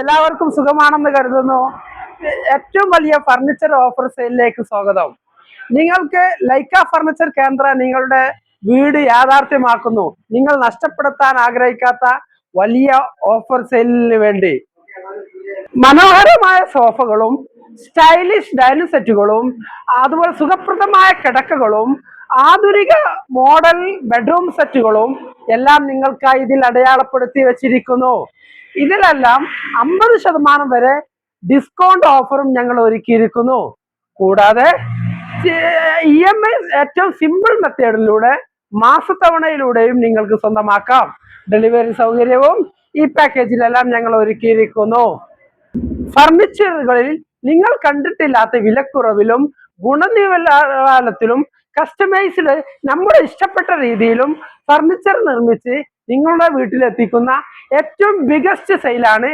എല്ലാവർക്കും സുഖമാണെന്ന് കരുതുന്നു. ഏറ്റവും വലിയ ഫർണിച്ചർ ഓഫർ സെയിലിലേക്ക് സ്വാഗതം. നിങ്ങൾക്ക് ലൈക്ക ഫർണിച്ചർ കേന്ദ്ര നിങ്ങളുടെ വീട് യാഥാർത്ഥ്യമാക്കുന്നു. നിങ്ങൾ നഷ്ടപ്പെടുത്താൻ ആഗ്രഹിക്കാത്ത വലിയ ഓഫർ സെയിലിന് വേണ്ടി. മനോഹരമായ സോഫകളും സ്റ്റൈലിഷ് ഡൈനിങ് സെറ്റുകളും അതുപോലെ സുഖപ്രദമായ കിടക്കകളും ആധുനിക മോഡൽ ബെഡ്റൂം സെറ്റുകളും എല്ലാം നിങ്ങൾക്കായി ഇതിൽ അടയാളപ്പെടുത്തി വെച്ചിരിക്കുന്നു. ഇതിലെല്ലാം അമ്പത് ശതമാനം വരെ ഡിസ്കൗണ്ട് ഓഫറും ഞങ്ങൾ ഒരുക്കിയിരിക്കുന്നു. കൂടാതെ ഇ എം ഐ ഏറ്റവും സിമ്പിൾ മെത്തേഡിലൂടെ മാസത്തവണയിലൂടെയും നിങ്ങൾക്ക് സ്വന്തമാക്കാം. ഡെലിവറി സൗകര്യവും ഈ പാക്കേജിലെല്ലാം ഞങ്ങൾ ഒരുക്കിയിരിക്കുന്നു. ഫർണിച്ചറുകളിൽ നിങ്ങൾ കണ്ടിട്ടില്ലാത്ത വിലക്കുറവിലും ഗുണനിലവാരത്തിലും കസ്റ്റമൈസ്ഡ് നമ്മുടെ ഇഷ്ടപ്പെട്ട രീതിയിലും ഫർണിച്ചർ നിർമ്മിച്ച് നിങ്ങളുടെ വീട്ടിലെത്തിക്കുന്ന ഏറ്റവും ബിഗസ്റ്റ് സെയിലാണ്